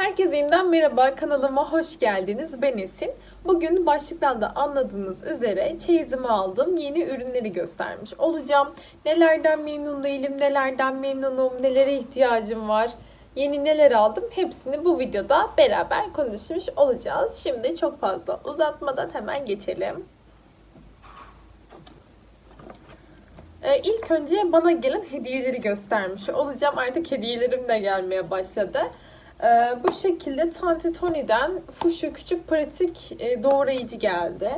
Herkese yeniden merhaba, kanalıma hoş geldiniz. Ben Esin. Bugün başlıktan da anladığınız üzere çeyizime aldığım yeni ürünleri göstermiş olacağım. Nelerden memnun değilim, nelerden memnunum, nelere ihtiyacım var, yeni neler aldım hepsini bu videoda beraber konuşmuş olacağız. Şimdi çok fazla uzatmadan hemen geçelim. Ee, ilk önce bana gelen hediyeleri göstermiş olacağım. Artık hediyelerim de gelmeye başladı. Ee, bu şekilde Tante Tony'den Fuşu küçük pratik e, doğrayıcı geldi.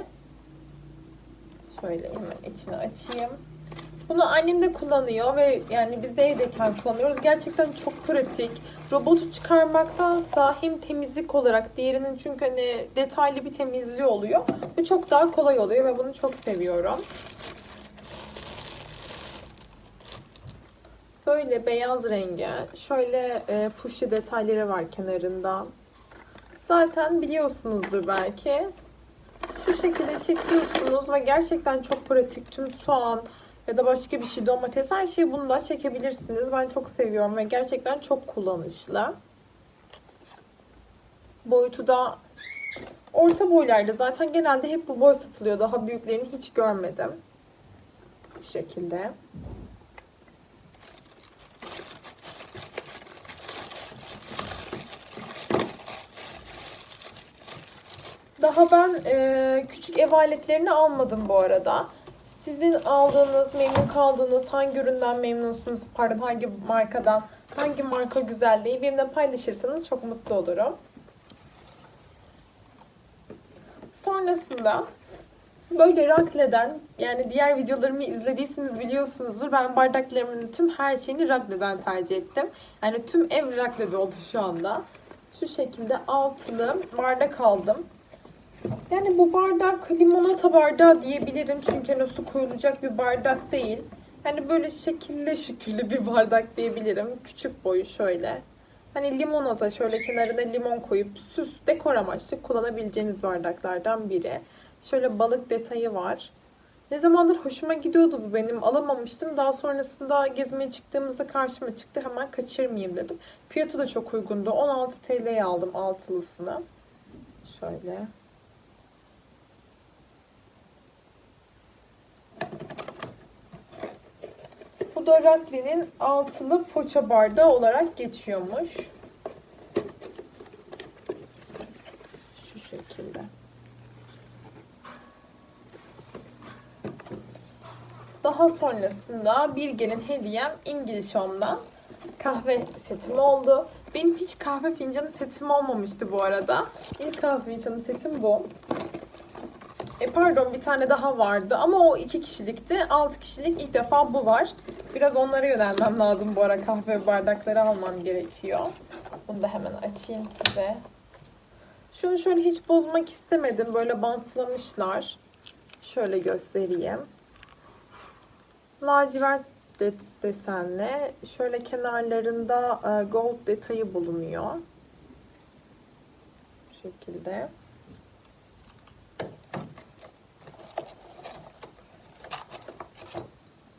Şöyle hemen içini açayım. Bunu annem de kullanıyor ve yani biz de evdeyken kullanıyoruz. Gerçekten çok pratik. Robotu çıkarmaktansa hem temizlik olarak diğerinin çünkü hani detaylı bir temizliği oluyor. Bu çok daha kolay oluyor ve bunu çok seviyorum. Böyle beyaz rengi, şöyle e, fuşya detayları var kenarında. Zaten biliyorsunuzdur belki. Şu şekilde çekiyorsunuz ve gerçekten çok pratik. Tüm soğan ya da başka bir şey domates her şeyi bunda çekebilirsiniz. Ben çok seviyorum ve gerçekten çok kullanışlı. Boyutu da orta boylarda. Zaten genelde hep bu boy satılıyor. Daha büyüklerini hiç görmedim. Bu şekilde. Daha ben e, küçük ev aletlerini almadım bu arada. Sizin aldığınız, memnun kaldığınız hangi üründen memnunsunuz, pardon hangi markadan, hangi marka güzelliği benimle paylaşırsanız çok mutlu olurum. Sonrasında böyle Rakle'den yani diğer videolarımı izlediyseniz biliyorsunuzdur. Ben bardaklarımın tüm her şeyini Rakle'den tercih ettim. Yani tüm ev Rakle'de oldu şu anda. Şu şekilde altılı bardak aldım. Yani bu bardak limonata bardağı diyebilirim. Çünkü hani su koyulacak bir bardak değil. Hani böyle şekilli şükürlü bir bardak diyebilirim. Küçük boyu şöyle. Hani limonata şöyle kenarına limon koyup süs dekor amaçlı kullanabileceğiniz bardaklardan biri. Şöyle balık detayı var. Ne zamandır hoşuma gidiyordu bu benim. Alamamıştım. Daha sonrasında gezmeye çıktığımızda karşıma çıktı. Hemen kaçırmayayım dedim. Fiyatı da çok uygundu. 16 TL'ye aldım altılısını. Şöyle. Bu da Rakli'nin altılı foça bardağı olarak geçiyormuş. Şu şekilde. Daha sonrasında bir gelin hediyem İngiliz Home'dan kahve setim oldu. Benim hiç kahve fincanı setim olmamıştı bu arada. İlk kahve fincanı setim bu. E pardon bir tane daha vardı ama o iki kişilikti. Altı kişilik ilk defa bu var. Biraz onlara yönelmem lazım bu ara kahve bardakları almam gerekiyor. Bunu da hemen açayım size. Şunu şöyle hiç bozmak istemedim. Böyle bantlamışlar. Şöyle göstereyim. Lacivert de desenli. Şöyle kenarlarında e, gold detayı bulunuyor. Bu şekilde.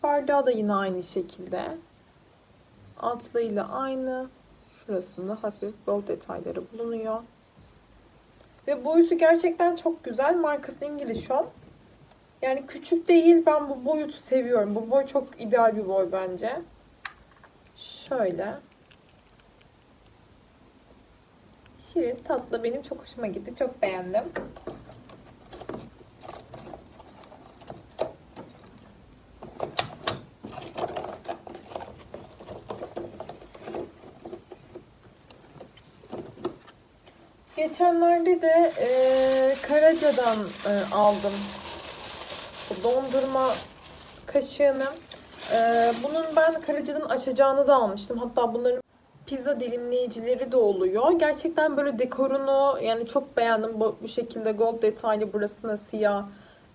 Bardağı da yine aynı şekilde. Altlığıyla aynı. Şurasında hafif gold detayları bulunuyor. Ve boyutu gerçekten çok güzel. Markası İngiliz Home. Yani küçük değil. Ben bu boyutu seviyorum. Bu boy çok ideal bir boy bence. Şöyle. Şirin tatlı benim çok hoşuma gitti. Çok beğendim. Geçenlerde de e, Karaca'dan e, aldım dondurma kaşığını. E, bunun ben Karaca'dan açacağını da almıştım. Hatta bunların pizza dilimleyicileri de oluyor. Gerçekten böyle dekorunu yani çok beğendim. Bu, bu şekilde gold detaylı burasına siyah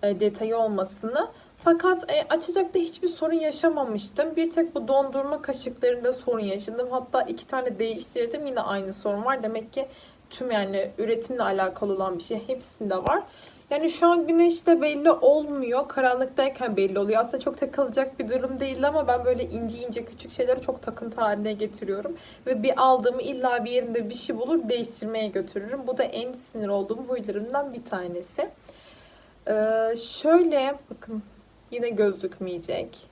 e, detayı olmasını. Fakat e, açacakta hiçbir sorun yaşamamıştım. Bir tek bu dondurma kaşıklarında sorun yaşadım. Hatta iki tane değiştirdim. Yine aynı sorun var. Demek ki tüm yani üretimle alakalı olan bir şey hepsinde var. Yani şu an güneşte belli olmuyor. Karanlıktayken belli oluyor. Aslında çok takılacak bir durum değil ama ben böyle ince ince küçük şeyleri çok takıntı haline getiriyorum. Ve bir aldığımı illa bir yerinde bir şey bulur değiştirmeye götürürüm. Bu da en sinir olduğum huylarımdan bir tanesi. Ee, şöyle bakın yine gözükmeyecek.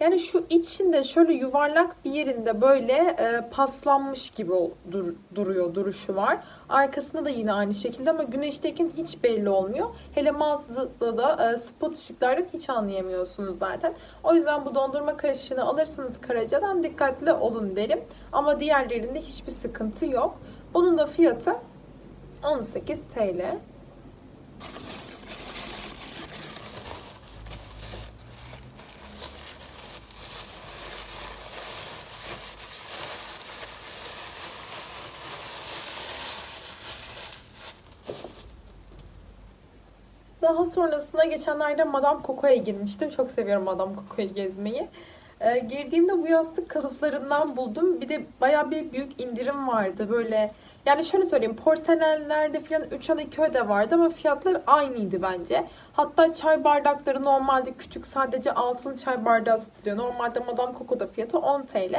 Yani şu içinde şöyle yuvarlak bir yerinde böyle e, paslanmış gibi dur- duruyor, duruşu var. Arkasında da yine aynı şekilde ama güneşteyken hiç belli olmuyor. Hele mağazada da e, spot ışıklardan hiç anlayamıyorsunuz zaten. O yüzden bu dondurma karışığını alırsanız Karaca'dan dikkatli olun derim. Ama diğerlerinde hiçbir sıkıntı yok. Bunun da fiyatı 18 TL. Daha sonrasında geçenlerde Madame Coco'ya girmiştim. Çok seviyorum Madame Coco'yu gezmeyi. Ee, girdiğimde bu yastık kalıplarından buldum. Bir de baya bir büyük indirim vardı. Böyle yani şöyle söyleyeyim porselenlerde falan 3 al 2 öde vardı ama fiyatlar aynıydı bence. Hatta çay bardakları normalde küçük sadece altın çay bardağı satılıyor. Normalde Madame Coco'da fiyatı 10 TL.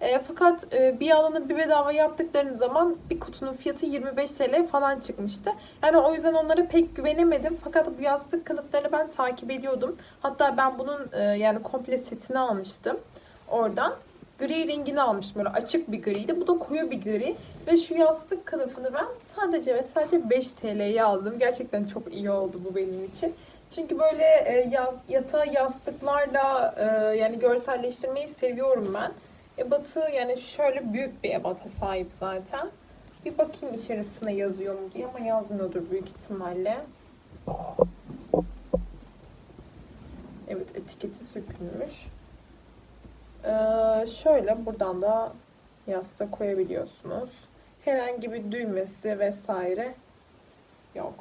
E, fakat e, bir alanı bir bedava yaptıklarınız zaman bir kutunun fiyatı 25 TL falan çıkmıştı. Yani o yüzden onlara pek güvenemedim. Fakat bu yastık kalıplarını ben takip ediyordum. Hatta ben bunun e, yani komple setini almıştım oradan. Gri rengini almıştım böyle açık bir griydi. Bu da koyu bir gri. Ve şu yastık kılıfını ben sadece ve sadece 5 TL'ye aldım. Gerçekten çok iyi oldu bu benim için. Çünkü böyle e, yatağı yastıklarla e, yani görselleştirmeyi seviyorum ben. Ebatı yani şöyle büyük bir ebata sahip zaten. Bir bakayım içerisine yazıyor mu diye ama yazmıyordur büyük ihtimalle. Evet etiketi sökülmüş. Ee, şöyle buradan da yastığa koyabiliyorsunuz. Herhangi bir düğmesi vesaire yok.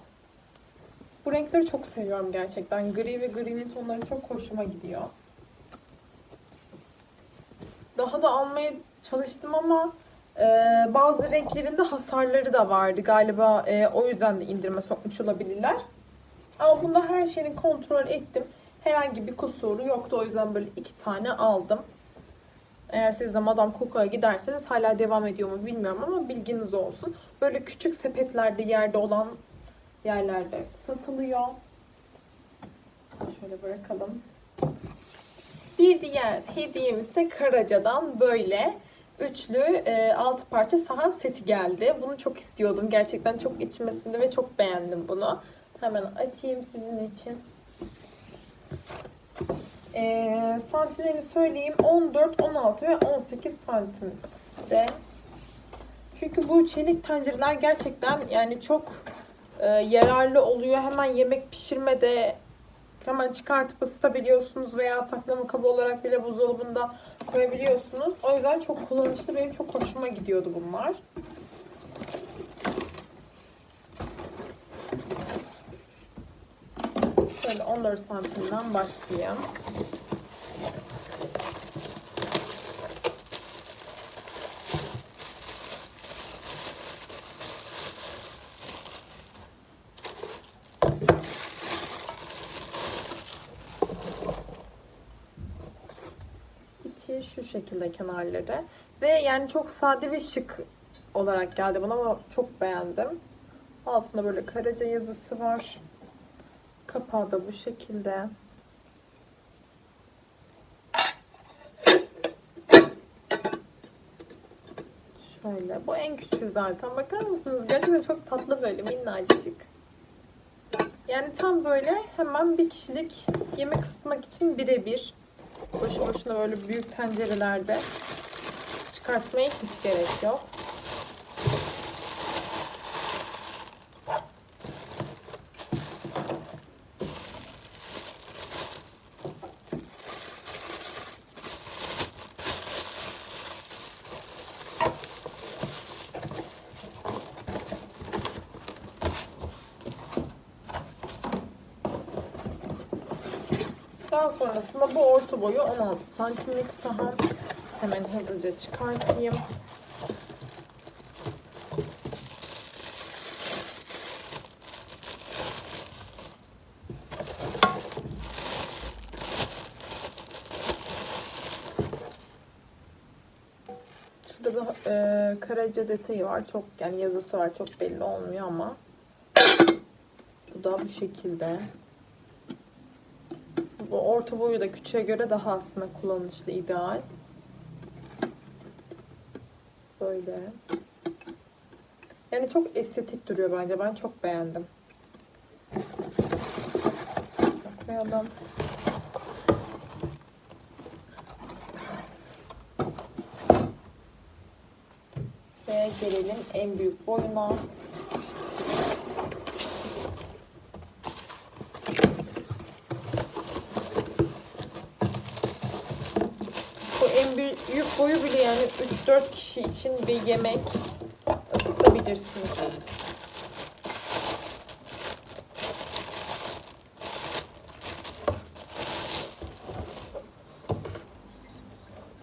Bu renkleri çok seviyorum gerçekten. Gri ve grinin tonları çok hoşuma gidiyor. Daha da almaya çalıştım ama e, bazı renklerinde hasarları da vardı. Galiba e, o yüzden de indirime sokmuş olabilirler. Ama bunda her şeyini kontrol ettim. Herhangi bir kusuru yoktu. O yüzden böyle iki tane aldım. Eğer siz de Madame Coco'ya giderseniz hala devam ediyor mu bilmiyorum ama bilginiz olsun. Böyle küçük sepetlerde yerde olan yerlerde satılıyor. Şöyle bırakalım. Bir diğer hediyemiz ise Karaca'dan böyle üçlü e, altı parça sahan seti geldi. Bunu çok istiyordum. Gerçekten çok içmesinde ve çok beğendim bunu. Hemen açayım sizin için. E, santimlerini söyleyeyim. 14, 16 ve 18 santimde. Çünkü bu çelik tencereler gerçekten yani çok e, yararlı oluyor. Hemen yemek pişirmede hemen çıkartıp ısıtabiliyorsunuz veya saklama kabı olarak bile buzdolabında koyabiliyorsunuz. O yüzden çok kullanışlı. Benim çok hoşuma gidiyordu bunlar. Şöyle 14 santimden başlayayım. İçi şu şekilde kenarları. Ve yani çok sade ve şık olarak geldi bana ama çok beğendim. Altında böyle karaca yazısı var. Kapağı da bu şekilde. Şöyle. Bu en küçüğü zaten. Bakar mısınız? Gerçekten çok tatlı böyle minnacık. Yani tam böyle hemen bir kişilik yemek ısıtmak için birebir. Boşu boşuna böyle büyük tencerelerde çıkartmaya hiç gerek yok. Sonrasında bu orta boyu 16 santimlik saham. Hemen hızlıca çıkartayım. Şurada bir e, karaca detayı var. Çok yani yazısı var. Çok belli olmuyor ama. Bu da bu şekilde. Orta boyu da küçüğe göre daha aslında kullanışlı, ideal. Böyle. Yani çok estetik duruyor bence. Ben çok beğendim. Koyalım. Ve gelelim en büyük boyuna. Bu en büyük boyu bile yani 3-4 kişi için bir yemek ısıtabilirsiniz.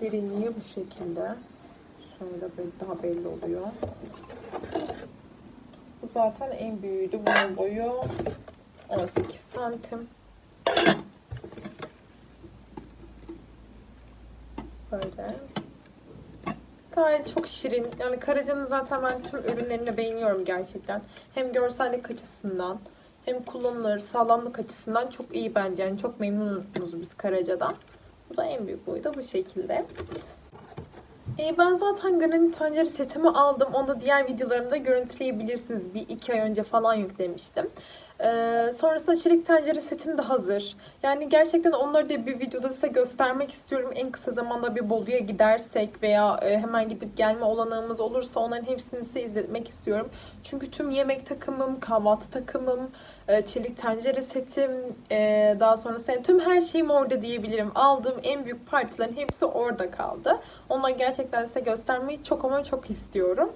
Derinliği bu şekilde. Şöyle daha belli oluyor. Bu zaten en büyüğüydü. Bunun boyu 18 santim. Böyle. Gayet çok şirin. Yani Karaca'nın zaten ben tüm ürünlerini beğeniyorum gerçekten. Hem görsellik açısından hem kullanılır, sağlamlık açısından çok iyi bence. Yani çok memnunuz biz Karaca'dan. Bu da en büyük boyu da bu şekilde. Ee, ben zaten granit tencere setimi aldım. Onu da diğer videolarımda görüntüleyebilirsiniz. Bir iki ay önce falan yüklemiştim. Ee, sonrasında çelik tencere setim de hazır. Yani gerçekten onları da bir videoda size göstermek istiyorum. En kısa zamanda bir Bolu'ya gidersek veya e, hemen gidip gelme olanağımız olursa onların hepsini size izletmek istiyorum. Çünkü tüm yemek takımım, kahvaltı takımım, e, çelik tencere setim, e, daha sonrasında tüm her şeyim orada diyebilirim. Aldığım en büyük partilerin hepsi orada kaldı. Onları gerçekten size göstermeyi çok ama çok istiyorum.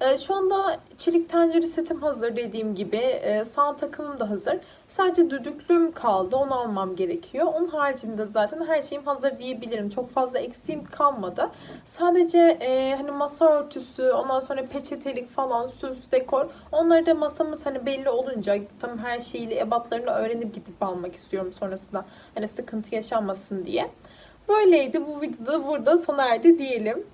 Ee, Şu anda çelik tencere setim hazır dediğim gibi. Ee, Soğan takımım da hazır. Sadece düdüklüm kaldı. Onu almam gerekiyor. Onun haricinde zaten her şeyim hazır diyebilirim. Çok fazla eksiğim kalmadı. Sadece e, hani masa örtüsü, ondan sonra peçetelik falan, süs, dekor. Onları da masamız hani belli olunca tam her şeyiyle ebatlarını öğrenip gidip almak istiyorum sonrasında. Hani sıkıntı yaşanmasın diye. Böyleydi. Bu videoda burada sona erdi diyelim.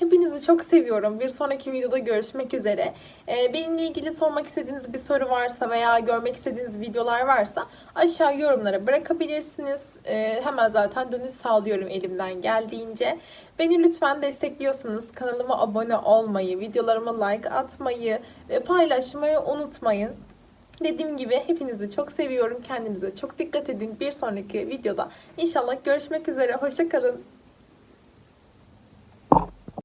Hepinizi çok seviyorum. Bir sonraki videoda görüşmek üzere. Ee, benimle ilgili sormak istediğiniz bir soru varsa veya görmek istediğiniz videolar varsa aşağı yorumlara bırakabilirsiniz. Ee, hemen zaten dönüş sağlıyorum elimden geldiğince. Beni lütfen destekliyorsanız kanalıma abone olmayı, videolarıma like atmayı ve paylaşmayı unutmayın. Dediğim gibi hepinizi çok seviyorum. Kendinize çok dikkat edin. Bir sonraki videoda inşallah görüşmek üzere. Hoşçakalın.